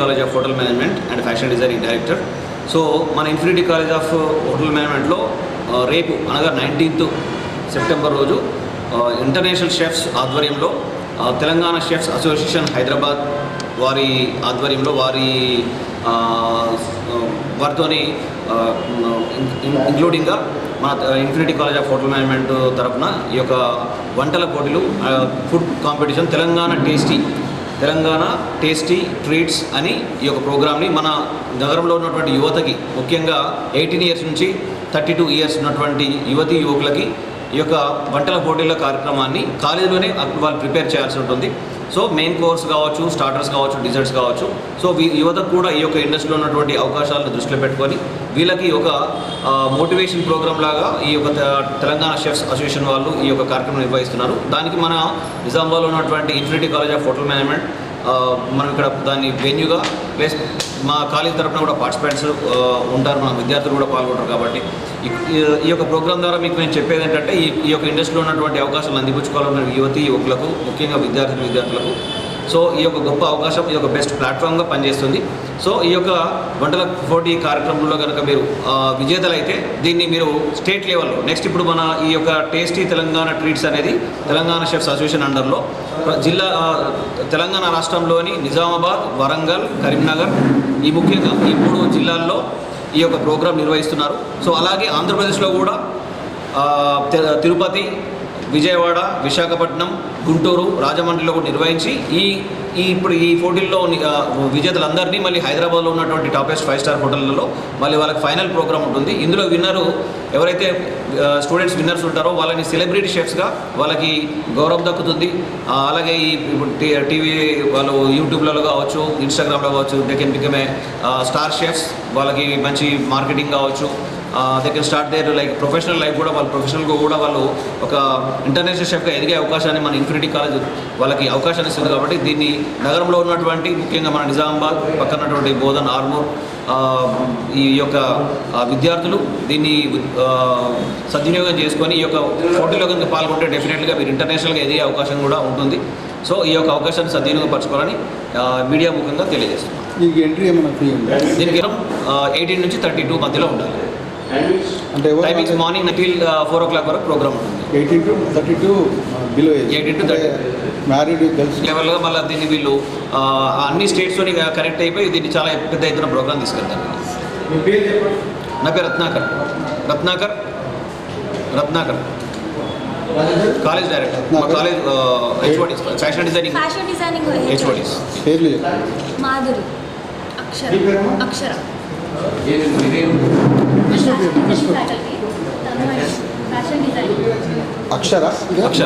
College of hotel management and fashion designing director so మన infinity college of hotel మేనేజ్మెంట్లో రేపు అనగా nineteenth September రోజు uh, ఇంటర్నేషనల్ షెఫ్స్ ఆధ్వర్యంలో uh, Telangana chefs association Hyderabad వారి ఆధ్వర్యంలో వారి ఆ, వారితోని ఇంక్లూడింగ్గా మన infinity college of hotel management తరఫున ఈ యొక్క వంటల పోటీలు food competition Telangana tasty Telangana tasty treats అని ఈ యొక్క ప్రోగ్రామ్ని మన నగరంలో ఉన్నటువంటి యువతకి ముఖ్యంగా ఎయిటీన్ ఇయర్స్ నుంచి థర్టీ టూ ఇయర్స్ ఉన్నటువంటి యువతి యువకులకి ఈ యొక్క వంటల పోటీల కార్యక్రమాన్ని కాలేజీలోనే వాళ్ళు ప్రిపేర్ చేయాల్సి ఉంటుంది. సో మెయిన్ కోర్స్ కావచ్చు స్టార్టర్స్ కావచ్చు డిజర్ట్స్ కావచ్చు. సో వీ- కూడా ఈ యొక్క ఇండస్ట్రీలో ఉన్నటువంటి అవకాశాలను దృష్టిలో పెట్టుకొని వీళ్ళకి ఒక మోటివేషన్ ప్రోగ్రామ్ లాగా ఈ యొక్క తె- తెలంగాణ షెఫ్స్ అసోసియేషన్ వాళ్ళు ఈ యొక్క కార్యక్రమం నిర్వహిస్తున్నారు. దానికి మన నిజామాబాద్లో ఉన్నటువంటి infinity college of hotel management మనం ఇక్కడ దాన్ని వెన్యూగా ప్లస్ మా కాలేజ్ తరఫున కూడా పార్టిసిపెంట్స్ ఉంటారు. మన విద్యార్థులు కూడా పాల్గొంటారు కాబట్టి ఈ- యొక్క ప్రోగ్రామ్ ద్వారా మీకు నేను చెప్పేది ఏంటంటే ఈ ఈ యొక్క ఇండస్ట్రీలో ఉన్నటువంటి అవకాశాలు అందిపుచ్చుకోవాలన్న యువతి యువకులకు ముఖ్యంగా విద్యార్థులు విద్యార్థులకు సో ఈ యొక్క గొప్ప అవకాశం ఈ యొక్క బెస్ట్ ప్లాట్ఫామ్గా పనిచేస్తుంది. సో ఈ యొక్క వంటల పోటీ కార్యక్రమంలో కనుక మీరు విజేతలైతే దీన్ని మీరు స్టేట్ లెవెల్లో నెక్స్ట్ ఇప్పుడు మన ఈ యొక్క టేస్టీ తెలంగాణ ట్రీట్స్ అనేది తెలంగాణ షెఫ్స్ అసోసియేషన్ అండర్లో జిల్లా తెలంగాణ రాష్ట్రంలోని నిజామాబాద్ వరంగల్ కరీంనగర్ ఈ ముఖ్యంగా ఈ మూడు జిల్లాల్లో ఈ యొక్క ప్రోగ్రాం నిర్వహిస్తున్నారు. సో అలాగే ఆంధ్రప్రదేశ్లో కూడా తిరుపతి విజయవాడ విశాఖపట్నం గుంటూరు రాజమండ్రిలో కూడా నిర్వహించి ఈ ఈ ఇప్పుడు ఈ పోటీల్లో విజేతలందరినీ మళ్ళీ హైదరాబాద్లో ఉన్నటువంటి టాపెస్ట్ ఫైవ్ స్టార్ హోటళ్ళలో మళ్ళీ వాళ్ళకి ఫైనల్ ప్రోగ్రామ్ ఉంటుంది. ఇందులో విన్నరు ఎవరైతే స్టూడెంట్స్ విన్నర్స్ ఉంటారో వాళ్ళని సెలబ్రిటీ షెఫ్స్గా వాళ్ళకి గౌరవం దక్కుతుంది. అలాగే ఈ టీవీ వాళ్ళు యూట్యూబ్లలో కావచ్చు ఇన్స్టాగ్రామ్లో కావచ్చు they can become a star chefs వాళ్ళకి మంచి మార్కెటింగ్ కావచ్చు. They can start there like professional life కూడా వాళ్ళు ప్రొఫెషనల్గా కూడా వాళ్ళు ఒక ఇంటర్నేషనల్ షెఫ్గా ఎదిగే అవకాశాన్ని మన ఇన్ఫినిటీ కాలేజ్ వాళ్ళకి అవకాశాన్ని ఇస్తుంది కాబట్టి దీన్ని నగరంలో ఉన్నటువంటి ముఖ్యంగా మన నిజామాబాద్ పక్కన ఉన్నటువంటి బోధన్ ఆర్మూర్ ఈ యొక్క విద్యార్థులు దీన్ని సద్వినియోగం చేసుకొని ఈ యొక్క పోటీలో కనుక పాల్గొంటే డెఫినెట్గా మీరు ఇంటర్నేషనల్గా ఎదిగే అవకాశం కూడా ఉంటుంది. సో ఈ యొక్క అవకాశాన్ని సద్వినియోగపరచుకోవాలని మీడియా ముఖంగా తెలియజేస్తున్నాం. దీనికి ఎంట్రీ ఏమైనా ఫీ ఉందా? దీనికి ఎయిటీన్ నుంచి థర్టీ టూ మధ్యలో ఉండాలి. అంటే timings morning till four o'clock వరకు ప్రోగ్రామ్ ఉంటుంది. Eighteen to thirty two below age 18 to 30. Married girls లెవెల్గా మళ్ళీ దీన్ని వీళ్ళు ఆ, అన్ని స్టేట్స్తోని కనెక్ట్ అయిపోయి దీన్ని చాలా పెద్ద ఎత్తున ప్రోగ్రామ్ తీసుకెళ్తారు. నా పేరు రత్నాకర్. రత్నాకర్? రత్నాకర్. కాలేజ్ డైరెక్టర్ మా. College HODs fashion designing fashion designing HODs పేర్లు మాధురి. అక్షర. అక్షర. అక్షర అక్షర్